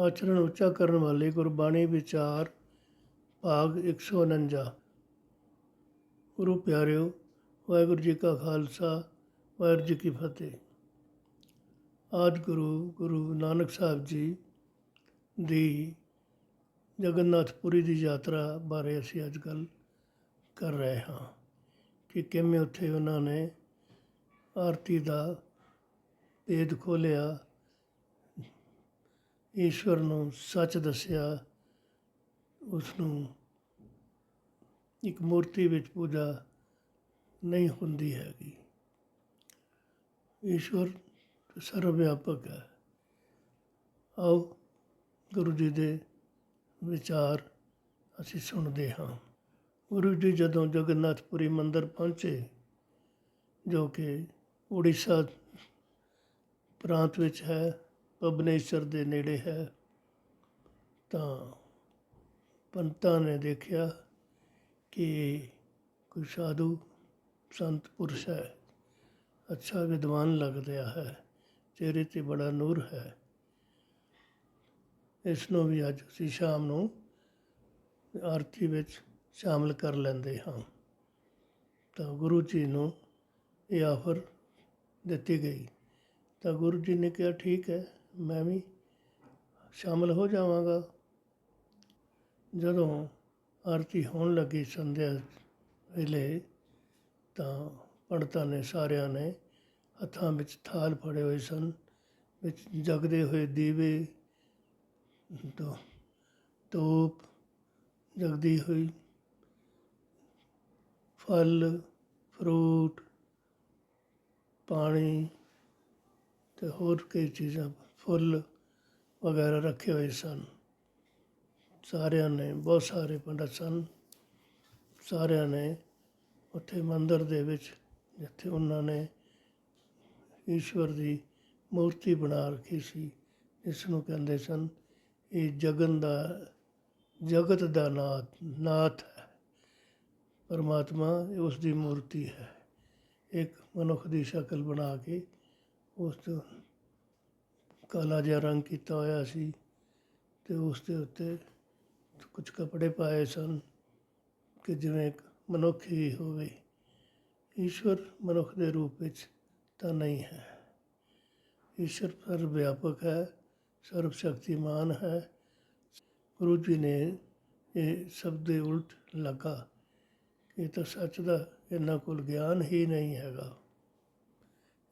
ਆਚਰਣ ਉੱਚਾ ਕਰਨ ਵਾਲੇ ਗੁਰਬਾਣੀ ਵਿਚਾਰ, ਭਾਗ 149 ਗੁਰੂ ਪਿਆਰਿਓ, ਵਾਹਿਗੁਰੂ ਜੀ ਕਾ ਖਾਲਸਾ, ਵਾਹਿਗੁਰੂ ਜੀ ਕੀ ਫਤਿਹ। ਆਦ ਗੁਰੂ ਗੁਰੂ ਨਾਨਕ ਸਾਹਿਬ ਜੀ ਦੀ ਜਗਨਨਾਥਪੁਰੀ ਦੀ ਯਾਤਰਾ ਬਾਰੇ ਅਸੀਂ ਅੱਜ ਕੱਲ੍ਹ ਕਰ ਰਹੇ ਹਾਂ ਕਿ ਕਿਵੇਂ ਉੱਥੇ ਉਹਨਾਂ ਨੇ ਆਰਤੀ ਦਾ ਭੇਦ ਖੋਲ੍ਹਿਆ ਈਸ਼ਵਰ ਨੂੰ ਸੱਚ ਦੱਸਿਆ ਉਸ ਨੂੰ ਇੱਕ ਮੂਰਤੀ ਵਿੱਚ ਪੂਜਾ ਨਹੀਂ ਹੁੰਦੀ ਹੈਗੀ। ਈਸ਼ਵਰ ਸਰਵ ਵਿਆਪਕ ਹੈ। ਆਓ ਗੁਰੂ ਜੀ ਦੇ ਵਿਚਾਰ ਅਸੀਂ ਸੁਣਦੇ ਹਾਂ। ਗੁਰੂ ਜੀ ਜਦੋਂ ਜਗਨਨਾਥਪੁਰੀ ਮੰਦਿਰ ਪਹੁੰਚੇ, ਜੋ ਕਿ ਉੜੀਸਾ ਪ੍ਰਾਂਤ ਵਿੱਚ ਹੈ ਭੁਵਨੇਸ਼ਵਰ ਦੇ ਨੇੜੇ ਹੈ। ਤਾਂ ਪੰਤਾਂ ਨੇ ਦੇਖਿਆ ਕਿ ਕੋਈ ਸਾਧੂ ਸੰਤ ਪੁਰਸ਼ ਹੈ। ਅੱਛਾ ਵਿਦਵਾਨ ਲੱਗ ਰਿਹਾ ਹੈ। ਚਿਹਰੇ ਤੇ ਬੜਾ ਨੂਰ ਹੈ। ਇਸ ਨੂੰ ਵੀ ਅੱਜ ਅਸੀਂ ਸ਼ਾਮ ਨੂੰ ਆਰਤੀ ਵਿੱਚ ਸ਼ਾਮਲ ਕਰ ਲੈਂਦੇ ਹਾਂ। ਤਾਂ ਗੁਰੂ ਜੀ ਨੂੰ ਇਹ ਆਫਰ ਦਿੱਤੀ ਗਈ। ਤਾਂ ਗੁਰੂ ਜੀ ਨੇ ਕਿਹਾ, ਠੀਕ ਹੈ ਮੈਂ ਵੀ ਸ਼ਾਮਲ ਹੋ ਜਾਵਾਂਗਾ। ਜਦੋਂ ਆਰਤੀ ਹੋਣ ਲੱਗੀ ਸੰਧਿਆ ਵੇਲੇ, ਤਾਂ ਪੰਡਤਾਂ ਨੇ ਸਾਰਿਆਂ ਨੇ ਹੱਥਾਂ ਵਿੱਚ ਥਾਲ ਫੜੇ ਹੋਏ ਸਨ, ਵਿੱਚ ਜਗਦੇ ਹੋਏ ਦੀਵੇ ਤੋਂ ਧੂਪ ਜਗਦੀ ਹੋਈ। ਫਲ, ਫਰੂਟ, ਪਾਣੀ ਤੇ ਹੋਰ ਕਈ ਚੀਜ਼ਾਂ ਫੁੱਲ ਵਗੈਰਾ ਰੱਖੇ ਹੋਏ ਸਨ। ਸਾਰਿਆਂ ਨੇ, ਬਹੁਤ ਸਾਰੇ ਪੰਡਤ ਸਨ। ਸਾਰਿਆਂ ਨੇ ਉੱਥੇ ਮੰਦਰ ਦੇ ਵਿੱਚ, ਜਿੱਥੇ ਉਹਨਾਂ ਨੇ ਈਸ਼ਵਰ ਦੀ ਮੂਰਤੀ ਬਣਾ ਰੱਖੀ ਸੀ ਇਸ ਨੂੰ ਕਹਿੰਦੇ ਸਨ, ਇਹ ਜਗਨ ਦਾ, ਜਗਤ ਦਾ ਨਾਥ ਨਾਥ ਹੈ। ਪਰਮਾਤਮਾ ਉਸ ਦੀ ਮੂਰਤੀ ਹੈ। ਇੱਕ ਮਨੁੱਖ ਦੀ ਸ਼ਕਲ ਬਣਾ ਕੇ ਉਸ ਤੋਂ ਕਾਲਾ ਜਿਹਾ ਰੰਗ ਕੀਤਾ ਹੋਇਆ ਸੀ ਤੇ ਉਸ ਦੇ ਉੱਤੇ ਕੁਝ ਕੱਪੜੇ ਪਾਏ ਸਨ ਕਿ ਜਿਵੇਂ ਇੱਕ ਮਨੁੱਖ ਹੀ ਹੋਵੇ। ਈਸ਼ਵਰ ਮਨੁੱਖ ਦੇ ਰੂਪ ਵਿੱਚ ਤਾਂ ਨਹੀਂ ਹੈ। ਈਸ਼ਵਰ ਸਰਵ ਵਿਆਪਕ ਹੈ ਸਰਵ ਸ਼ਕਤੀਮਾਨ ਹੈ। ਗੁਰੂ ਜੀ ਨੇ ਇਹ ਸਭ ਦੇ ਉਲਟ ਲੱਗਾ। ਇਹ ਤਾਂ ਸੱਚ ਦਾ ਇਹਨਾਂ ਕੋਲ ਗਿਆਨ ਹੀ ਨਹੀਂ ਹੈਗਾ।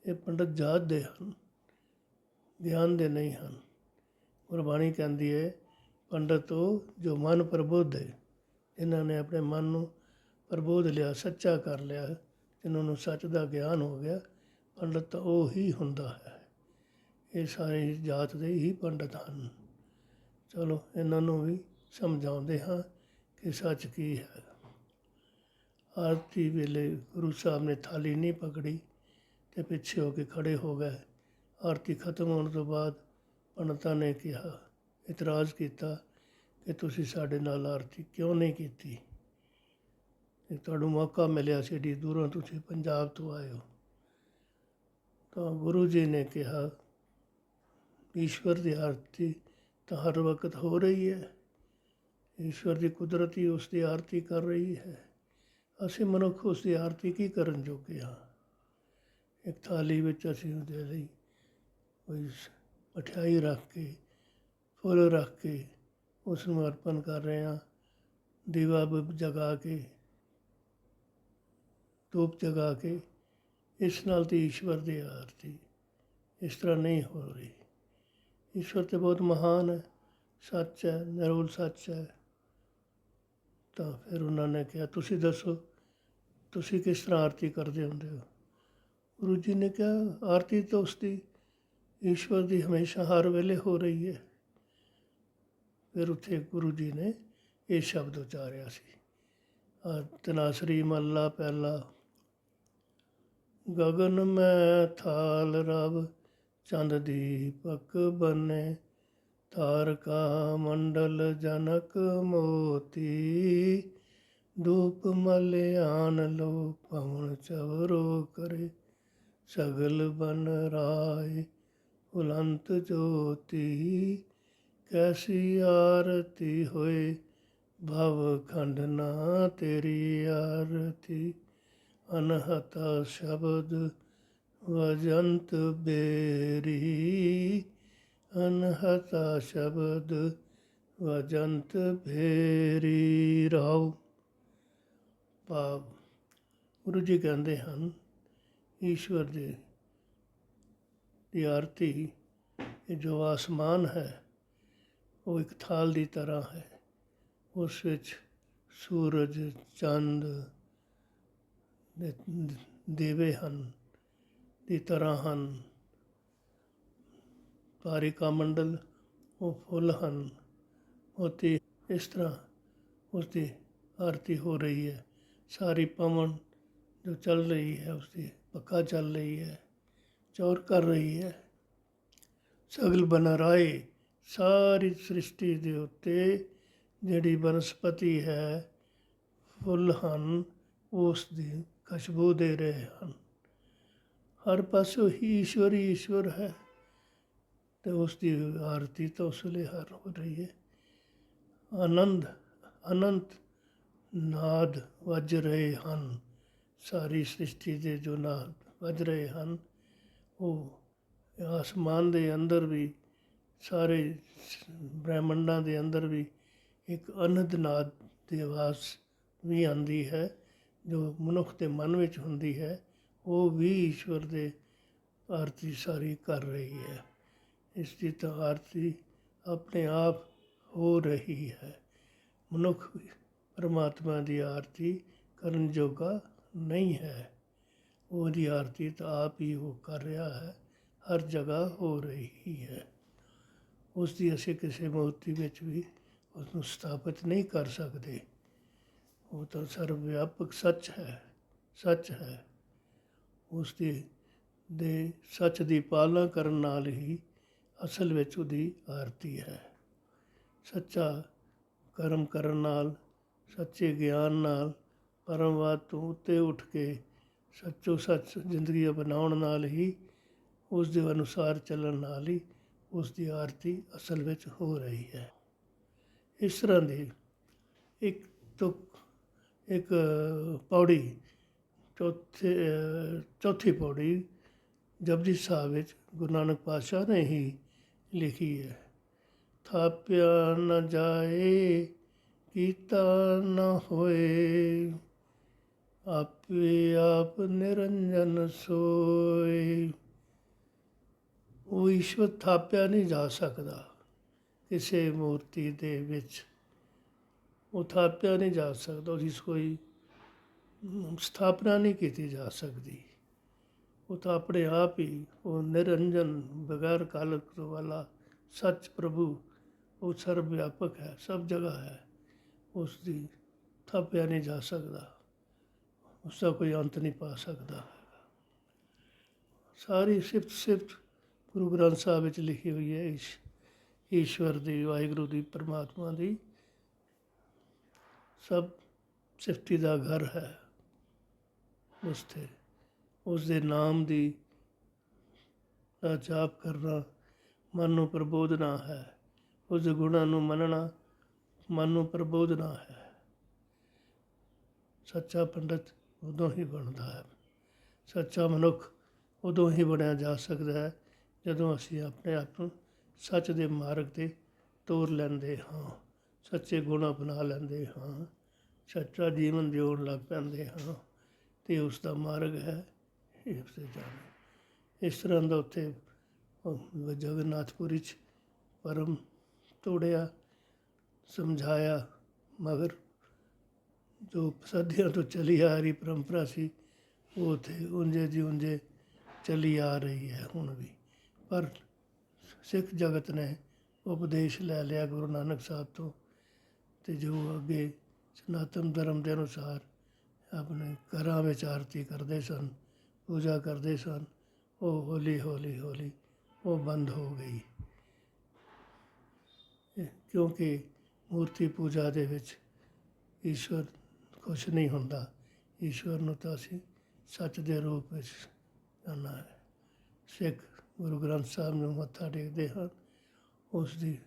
ਇਹ ਪੰਡਤ ਜਾਤ ਦੇ ਹਨ। ਗਿਆਨ ਦੇ ਨਹੀਂ ਹਨ। ਗੁਰਬਾਣੀ ਕਹਿੰਦੀ ਹੈ ਪੰਡਤ ਉਹ ਜੋ ਮਨ ਪ੍ਰਬੋਧ ਹੈ ਇਹਨਾਂ ਨੇ ਆਪਣੇ ਮਨ ਨੂੰ ਪ੍ਰਬੋਧ ਲਿਆ, ਸੱਚਾ ਕਰ ਲਿਆ, ਜਿਨ੍ਹਾਂ ਨੂੰ ਸੱਚ ਦਾ ਗਿਆਨ ਹੋ ਗਿਆ, ਪੰਡਤ ਤਾਂ ਉਹ ਹੀ ਹੁੰਦਾ ਹੈ। ਇਹ ਸਾਰੇ ਜਾਤ ਦੇ ਹੀ ਪੰਡਤ ਹਨ। ਚਲੋ, ਇਹਨਾਂ ਨੂੰ ਵੀ ਸਮਝਾਉਂਦੇ ਹਾਂ ਕਿ ਸੱਚ ਕੀ ਹੈ। ਆਰਤੀ ਵੇਲੇ ਗੁਰੂ ਸਾਹਿਬ ਨੇ ਥਾਲੀ ਨਹੀਂ ਪਕੜੀ ਤੇ ਪਿੱਛੇ ਹੋ ਕੇ ਖੜੇ ਹੋ ਗਏ। ਆਰਤੀ ਖਤਮ ਹੋਣ ਤੋਂ ਬਾਅਦ ਪੰਡਤਾਂ ਨੇ ਕਿਹਾ, ਇਤਰਾਜ਼ ਕੀਤਾ ਕਿ ਤੁਸੀਂ ਸਾਡੇ ਨਾਲ ਆਰਤੀ ਕਿਉਂ ਨਹੀਂ ਕੀਤੀ? ਇਹ ਤੁਹਾਨੂੰ ਮੌਕਾ ਮਿਲਿਆ ਸੀ ਏਡੀ ਦੂਰੋਂ ਤੁਸੀਂ ਪੰਜਾਬ ਤੋਂ ਆਏ ਹੋ। ਤਾਂ ਗੁਰੂ ਜੀ ਨੇ ਕਿਹਾ, ਈਸ਼ਵਰ ਦੀ ਆਰਤੀ ਤਾਂ ਹਰ ਵਕਤ ਹੋ ਰਹੀ ਹੈ। ਈਸ਼ਵਰ ਦੀ ਕੁਦਰਤੀ ਹੀ ਉਸ ਦੀ ਆਰਤੀ ਕਰ ਰਹੀ ਹੈ। ਅਸੀਂ ਮਨੁੱਖ ਉਸ ਦੀ ਆਰਤੀ ਕੀ ਕਰਨ ਜੋਗੇ ਹਾਂ? ਇੱਕ ਥਾਲੀ ਵਿੱਚ ਅਸੀਂ ਉਹਦੇ ਲਈ ਕੋਈ ਮਠਿਆਈ ਰੱਖ ਕੇ, ਫੁੱਲ ਰੱਖ ਕੇ ਉਸ ਨੂੰ ਅਰਪਣ ਕਰ ਰਹੇ ਹਾਂ। ਦੀਵਾ ਬ- ਜਗਾ ਕੇ, ਧੂਪ ਜਗਾ ਕੇ ਇਸ ਨਾਲ ਤੇ ਈਸ਼ਵਰ ਦੀ ਆਰਤੀ ਇਸ ਤਰ੍ਹਾਂ ਨਹੀਂ ਹੋ ਰਹੀ। ਈਸ਼ਵਰ ਤੇ ਬਹੁਤ ਮਹਾਨ ਹੈ ਸੱਚ ਹੈ, ਨਿਰੋਲ ਸੱਚ ਹੈ। ਤਾਂ ਫਿਰ ਉਹਨਾਂ ਨੇ ਕਿਹਾ, ਤੁਸੀਂ ਦੱਸੋ, ਤੁਸੀਂ ਕਿਸ ਤਰ੍ਹਾਂ ਆਰਤੀ ਕਰਦੇ ਹੁੰਦੇ ਹੋ? ਗੁਰੂ ਜੀ ਨੇ ਕਿਹਾ, ਆਰਤੀ ਤਾਂ ਉਸ ਦੀ ਈਸ਼ਵਰ ਦੀ ਹਮੇਸ਼ਾ ਹਰ ਵੇਲੇ ਹੋ ਰਹੀ ਹੈ। ਫਿਰ ਉੱਥੇ ਗੁਰੂ ਜੀ ਨੇ ਇਹ ਸ਼ਬਦ ਉਚਾਰਿਆ ਸੀ। ਤਨਾਸਰੀ ਮੱਲਾ ਪਹਿਲਾ, ਗਗਨ ਮੈਂ ਥਾਲ ਰਵ, ਚੰਦ ਦੀਪਕ ਬਨੇ, ਤਾਰਕਾ ਮੰਡਲ ਜਨਕ ਮੋਤੀ, ਧੂਪ ਮਲਿਆਨ ਲੋ ਪਵਨ ਚਵਰੋ ਕਰੇ, ਸਗਲ ਬਨ ਰਾਏ। ਉਲੰਤ ਜੋਤੀ ਕੈਸੀ ਆਰਤੀ ਹੋਏ, ਭਵ ਖੰਡ ਨਾ ਤੇਰੀ ਆਰਤੀ। ਅਨਹਤਾ ਸ਼ਬਦ ਵਜੰਤ ਬੇਰੀ। ਅਨਹਤਾ ਸ਼ਬਦ ਵਜੰਤ ਬੇਰੀ ਰਾਉ ਭਾਵ, ਗੁਰੂ ਜੀ ਕਹਿੰਦੇ ਹਨ, ਈਸ਼ਵਰ ਦੇ ਦੀ ਆਰਤੀ ਇਹ ਜੋ ਆਸਮਾਨ ਹੈ, ਉਹ ਇੱਕ ਥਾਲ ਦੀ ਤਰ੍ਹਾਂ ਹੈ। ਉਸ ਵਿੱਚ ਸੂਰਜ, ਚੰਦ ਦੇਵੇ ਹਨ, ਦੀ ਤਰ੍ਹਾਂ ਹਨ। ਤਾਰਿਕਾ ਮੰਡਲ ਉਹ ਫੁੱਲ ਹਨ ਉਤੇ ਇਸ ਤਰ੍ਹਾਂ ਉਸ ਦੀ ਆਰਤੀ ਹੋ ਰਹੀ ਹੈ। ਸਾਰੀ ਪਵਨ ਜੋ ਚੱਲ ਰਹੀ ਹੈ ਉਸ ਦੀ ਪੱਕਾ ਚੱਲ ਰਹੀ ਹੈ। ਚੌਰ ਕਰ ਰਹੀ ਹੈ। ਸਗਲ ਬਨਰਾਏ ਸਾਰੀ ਸ੍ਰਿਸ਼ਟੀ ਦੇ ਉੱਤੇ ਜਿਹੜੀ ਬਨਸਪਤੀ ਹੈ, ਫੁੱਲ ਹਨ, ਉਸ ਦੀ ਖੁਸ਼ਬੂ ਦੇ ਰਹੇ ਹਨ। ਹਰ ਪਾਸੋਂ ਹੀ ਈਸ਼ਵਰ ਹੀ ਈਸ਼ਵਰ ਹੈ। ਤੇ ਉਸ ਦੀ ਆਰਤੀ ਤਾਂ ਉਸ ਲਈ ਹਰ ਹੋ ਰਹੀ ਹੈ। ਆਨੰਦ, ਅਨੰਤ ਨਾਦ ਵੱਜ ਰਹੇ ਹਨ। ਸਾਰੀ ਸ੍ਰਿਸ਼ਟੀ ਦੇ ਜੋ ਨਾਦ ਵੱਜ ਰਹੇ ਹਨ ਉਹ ਆਸਮਾਨ ਦੇ ਅੰਦਰ ਵੀ, ਸਾਰੇ ਬ੍ਰਹਿਮੰਡਾਂ ਦੇ ਅੰਦਰ ਵੀ ਇੱਕ ਅਨੰਦ ਨਾਦ ਦੀ ਆਵਾਜ਼ ਵੀ ਆਉਂਦੀ ਹੈ, ਜੋ ਮਨੁੱਖ ਦੇ ਮਨ ਵਿੱਚ ਹੁੰਦੀ ਹੈ। ਉਹ ਵੀ ਈਸ਼ਵਰ ਦੇ ਆਰਤੀ ਸਾਰੀ ਕਰ ਰਹੀ ਹੈ। ਇਸ ਦੀ ਤਾਂ ਆਰਤੀ ਆਪਣੇ ਆਪ ਹੋ ਰਹੀ ਹੈ। ਮਨੁੱਖ ਪਰਮਾਤਮਾ ਦੀ ਆਰਤੀ ਕਰਨ ਜੋਗਾ ਨਹੀਂ ਹੈ। ਉਹਦੀ ਆਰਤੀ ਤਾਂ ਆਪ ਹੀ ਉਹ ਕਰ ਰਿਹਾ ਹੈ, ਹਰ ਜਗ੍ਹਾ ਹੋ ਰਹੀ ਹੈ। ਉਸ ਦੀ ਅਸੀਂ ਕਿਸੇ ਮੂਰਤੀ ਵਿੱਚ ਵੀ ਉਸ ਨੂੰ ਸਥਾਪਿਤ ਨਹੀਂ ਕਰ ਸਕਦੇ। ਉਹ ਤਾਂ ਸਰਵ ਵਿਆਪਕ ਸੱਚ ਹੈ ਸੱਚ ਹੈ। ਉਸ ਦੇ ਦੇ ਸੱਚ ਦੀ ਪਾਲਣਾ ਕਰਨ ਨਾਲ ਹੀ ਅਸਲ ਵਿੱਚ ਉਹਦੀ ਆਰਤੀ ਹੈ। ਸੱਚਾ ਕਰਮ ਕਰਨ ਨਾਲ, ਸੱਚੇ ਗਿਆਨ ਨਾਲ ਪਰਮਵਾਦ ਤੋਂ ਉੱਤੇ ਉੱਠ ਕੇ ਸੱਚੋ ਸੱਚ ਜ਼ਿੰਦਗੀ ਅਪਣਾਉਣ ਨਾਲ ਹੀ ਉਸ ਦੇ ਅਨੁਸਾਰ ਚੱਲਣ ਨਾਲ ਹੀ ਉਸ ਦੀ ਆਰਤੀ ਅਸਲ ਵਿੱਚ ਹੋ ਰਹੀ ਹੈ। ਇਸ ਤਰ੍ਹਾਂ ਦੀ ਇੱਕ ਤੁਕ, ਇੱਕ ਪੌੜੀ, ਚੌਥੇ, ਚੌਥੀ ਪੌੜੀ ਜਪਜੀ ਸਾਹਿਬ ਵਿੱਚ ਗੁਰੂ ਨਾਨਕ ਪਾਤਸ਼ਾਹ ਨੇ ਹੀ ਲਿਖੀ ਹੈ। ਥਾਪਿਆ ਨ ਜਾਏ, ਕੀਤਾ ਨ ਹੋਏ। ਆਪੇ ਆਪ ਨਿਰੰਜਨ ਸੋਏ। ਉਹ ਈਸ਼ਵਰ ਥਾਪਿਆ ਨਹੀਂ ਜਾ ਸਕਦਾ ਕਿਸੇ ਮੂਰਤੀ ਦੇ ਵਿੱਚ। ਉਹ ਥਾਪਿਆ ਨਹੀਂ ਜਾ ਸਕਦਾ, ਉਹਦੀ ਕੋਈ ਸਥਾਪਨਾ ਨਹੀਂ ਕੀਤੀ ਜਾ ਸਕਦੀ। ਉਹ ਤਾਂ ਆਪਣੇ ਆਪ ਹੀ, ਉਹ ਨਿਰੰਜਨ ਬਗੈਰ ਕਾਲਕ ਵਾਲਾ ਸੱਚ ਪ੍ਰਭੂ, ਉਹ ਸਰਵ ਵਿਆਪਕ ਹੈ, ਸਭ ਜਗ੍ਹਾ ਹੈ। ਉਸ ਦੀ ਥਾਪਿਆ ਨਹੀਂ ਜਾ ਸਕਦਾ। ਉਸ ਦਾ ਕੋਈ ਅੰਤ ਨਹੀਂ ਪਾ ਸਕਦਾ। ਸਾਰੀ ਸਿਫਤ ਸਿਫਤ ਗੁਰੂ ਗ੍ਰੰਥ ਸਾਹਿਬ ਵਿੱਚ ਲਿਖੀ ਹੋਈ ਹੈ ਈਸ਼ ਈਸ਼ਵਰ ਦੀ, ਵਾਹਿਗੁਰੂ ਦੀ, ਪਰਮਾਤਮਾ ਦੀ। ਸਭ ਸਿਫਤੀ ਦਾ ਘਰ ਹੈ ਉਸ ਤੇ ਉਸ ਦੇ ਨਾਮ ਦੀ ਦਾ ਜਾਪ ਕਰਨਾ ਮਨ ਨੂੰ ਪ੍ਰਬੋਧਨਾ ਹੈ। ਉਸ ਦੇ ਗੁਣਾਂ ਨੂੰ ਮੰਨਣਾ ਮਨ ਨੂੰ ਪ੍ਰਬੋਧਨਾ ਹੈ। ਸੱਚਾ ਪੰਡਤ ਉਦੋਂ ਹੀ ਬਣਦਾ ਹੈ। ਸੱਚਾ ਮਨੁੱਖ ਉਦੋਂ ਹੀ ਬਣਿਆ ਜਾ ਸਕਦਾ ਹੈ, ਜਦੋਂ ਅਸੀਂ ਆਪਣੇ ਆਪ ਨੂੰ ਸੱਚ ਦੇ ਮਾਰਗ ਤੇ ਤੋਰ ਲੈਂਦੇ ਹਾਂ, ਸੱਚੇ ਗੁਣ ਅਪਣਾ ਲੈਂਦੇ ਹਾਂ, ਸੱਚਾ ਜੀਵਨ ਜਿਉਣ ਲੱਗ ਪੈਂਦੇ ਹਾਂ ਤੇ ਉਸ ਦਾ ਮਾਰਗ ਹੈ ਇਸ ਤੇ ਜਾਣਾ। ਇਸ ਤਰ੍ਹਾਂ ਦਾ ਉੱਥੇ ਜਗਨਨਾਥਪੁਰੀ ਚ ਪਰਮ ਤੋੜਿਆ, ਸਮਝਾਇਆ, ਮਗਰ ਜੋ ਸਦੀਆਂ ਤੋਂ ਚਲੀ ਆ ਰਹੀ ਪਰੰਪਰਾ ਸੀ, ਉਹ ਉੱਥੇ ਉਂਝੇ ਦੀ ਉਂਝੇ ਚਲੀ ਆ ਰਹੀ ਹੈ ਹੁਣ ਵੀ। ਪਰ ਸਿੱਖ ਜਗਤ ਨੇ ਉਪਦੇਸ਼ ਲੈ ਲਿਆ ਗੁਰੂ ਨਾਨਕ ਸਾਹਿਬ ਤੋਂ ਤੇ ਜੋ ਅੱਗੇ ਸਨਾਤਨ ਧਰਮ ਦੇ ਅਨੁਸਾਰ ਆਪਣੇ ਘਰਾਂ ਵਿੱਚ ਆਰਤੀ ਕਰਦੇ ਸਨ, ਪੂਜਾ ਕਰਦੇ ਸਨ, ਉਹ ਹੌਲੀ ਹੌਲੀ ਹੌਲੀ ਉਹ ਬੰਦ ਹੋ ਗਈ। ਕਿਉਂਕਿ ਮੂਰਤੀ ਪੂਜਾ ਦੇ ਵਿੱਚ ਈਸ਼ਵਰ ਕੁਛ ਨਹੀਂ ਹੁੰਦਾ। ਈਸ਼ਵਰ ਨੂੰ ਤਾਂ ਅਸੀਂ ਸੱਚ ਦੇ ਰੂਪ ਵਿੱਚ ਜਾਣਨਾ ਹੈ। ਸਿੱਖ ਗੁਰੂ ਗ੍ਰੰਥ ਸਾਹਿਬ ਨੂੰ ਮੱਥਾ ਟੇਕਦੇ ਹਨ। ਉਸ ਦੀ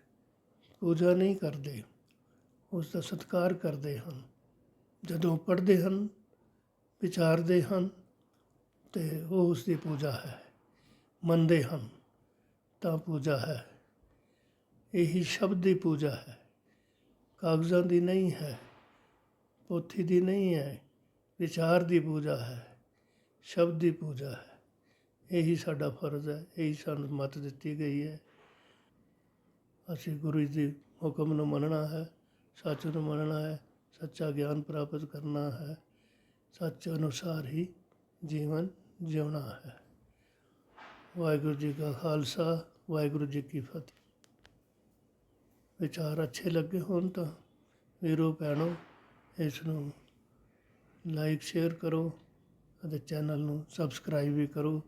ਪੂਜਾ ਨਹੀਂ ਕਰਦੇ, ਉਸ ਦਾ ਸਤਿਕਾਰ ਕਰਦੇ ਹਨ। ਜਦੋਂ ਪੜ੍ਹਦੇ ਹਨ, ਵਿਚਾਰਦੇ ਹਨ ਤੇ ਉਹ ਉਸ ਦੀ ਪੂਜਾ ਹੈ। ਮੰਨਦੇ ਹਨ, ਤਾਂ ਪੂਜਾ ਹੈ। ਇਹੀ ਸ਼ਬਦ ਦੀ ਪੂਜਾ ਹੈ। ਕਾਗਜ਼ਾਂ ਦੀ ਨਹੀਂ ਹੈ। ਪੋਥੀ ਦੀ ਨਹੀਂ ਹੈ। ਵਿਚਾਰ ਦੀ ਪੂਜਾ ਹੈ। ਸ਼ਬਦ ਦੀ ਪੂਜਾ ਹੈ। ਇਹੀ ਸਾਡਾ ਫਰਜ਼ ਹੈ। ਇਹੀ ਸਾਨੂੰ ਮੱਤ ਦਿੱਤੀ ਗਈ ਹੈ। ਅਸੀਂ ਗੁਰੂ ਜੀ ਦੇ ਹੁਕਮ ਨੂੰ ਮੰਨਣਾ ਹੈ। ਸੱਚ ਨੂੰ ਮੰਨਣਾ ਹੈ। ਸੱਚਾ ਗਿਆਨ ਪ੍ਰਾਪਤ ਕਰਨਾ ਹੈ। ਸੱਚ ਅਨੁਸਾਰ ਹੀ ਜੀਵਨ ਜਿਉਣਾ ਹੈ। ਵਾਹਿਗੁਰੂ ਜੀ ਕਾ ਖਾਲਸਾ। ਵਾਹਿਗੁਰੂ ਜੀ ਕੀ ਫਤਿਹ। ਵਿਚਾਰ ਅੱਛੇ ਲੱਗੇ ਹੋਣ ਤਾਂ ਵੀਰੋ, ਭੈਣੋ ਇਸ ਨੂੰ ਲਾਈਕ, ਸ਼ੇਅਰ ਕਰੋ ਅਤੇ ਚੈਨਲ ਨੂੰ ਸਬਸਕ੍ਰਾਈਬ ਵੀ ਕਰੋ।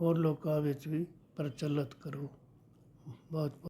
ਹੋਰ ਲੋਕਾਂ ਵਿੱਚ ਵੀ ਪ੍ਰਚਲਿਤ ਕਰੋ। ਬਹੁਤ ਬਹੁਤ